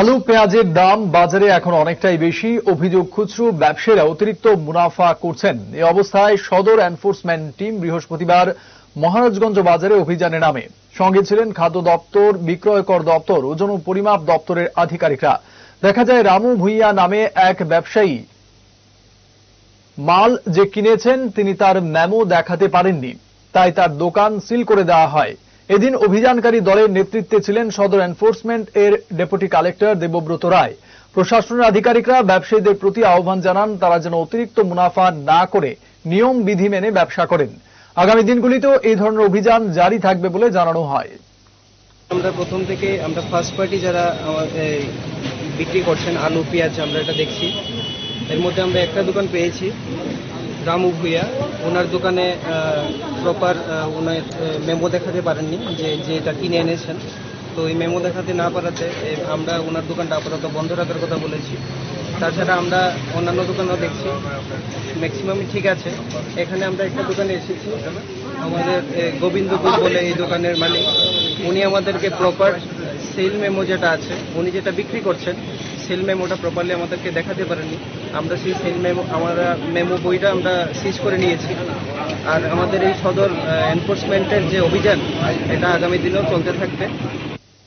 আলু পেঁয়াজের দাম বাজারে এখন অনেকটাই বেশি। অভিযোগ খুচরো ব্যবসায়ীরা অতিরিক্ত মুনাফা করছেন। এ অবস্থায় সদর এনফোর্সমেন্ট টিম বৃহস্পতিবার মহারাজগঞ্জ বাজারে অভিযানে নামে। সঙ্গে ছিলেন খাদ্য দপ্তর, বিক্রয়কর দপ্তর, ওজন ও পরিমাপ দপ্তরের আধিকারিকরা। দেখা যায়, রামু ভুইয়া নামে এক ব্যবসায়ী মাল যে কিনেছেন, তিনি তার মেমো দেখাতে পারেননি। তাই তার দোকান সিল করে দেওয়া হয়। এদিন অভিযানকারী দলের নেতৃত্বে ছিলেন সদর এনফোর্সমেন্ট এর ডেপুটি কালেক্টর দেবব্রত রায়। প্রশাসনের আধিকারিকরা ব্যবসায়ীদের প্রতি আহ্বান জানান, তারা যেন অতিরিক্ত মুনাফা না করে নিয়ম বিধি মেনে ব্যবসা করেন। আগামী দিনগুলিতেও এই ধরনের অভিযান জারি থাকবে বলে জানানো হয়। আমরা প্রথম থেকে, আমরা ফার্স্ট পার্টি যারা বিক্রি করছেন, আলু, পেঁয়াজ, আমরা এটা দেখছি। এর মধ্যে আমরা একটা দোকান পেয়েছি। রামু ভুইয়া ওনার দোকানে প্রপার ওনার মেমো দেখাতে পারেননি যে যে এটা কিনে এনেছেন। তো এই মেমো দেখাতে না পারাতে আমরা ওনার দোকানটা আপাতত বন্ধ রাখার কথা বলেছি। তাছাড়া আমরা অন্যান্য দোকানও দেখছি। ম্যাক্সিমামই ঠিক আছে। এখানে আমরা একটা দোকানে এসেছি। আমাদের গোবিন্দপুর বলে এই দোকানের মালিক। উনি আমাদেরকে প্রপার সেল মেমো যেটা আছে, উনি যেটা বিক্রি করছেন সেল ম্যাম ওটা প্রপারলি আমাদেরকে দেখাতে পারেনি। আমরা সেই সেল মেমো আমরা মেমো বইটা আমরা সিজ করে নিয়েছি। আর আমাদের এই সদর এনফোর্সমেন্টের যে অভিযান, এটা আগামী দিনেও চলতে থাকবে।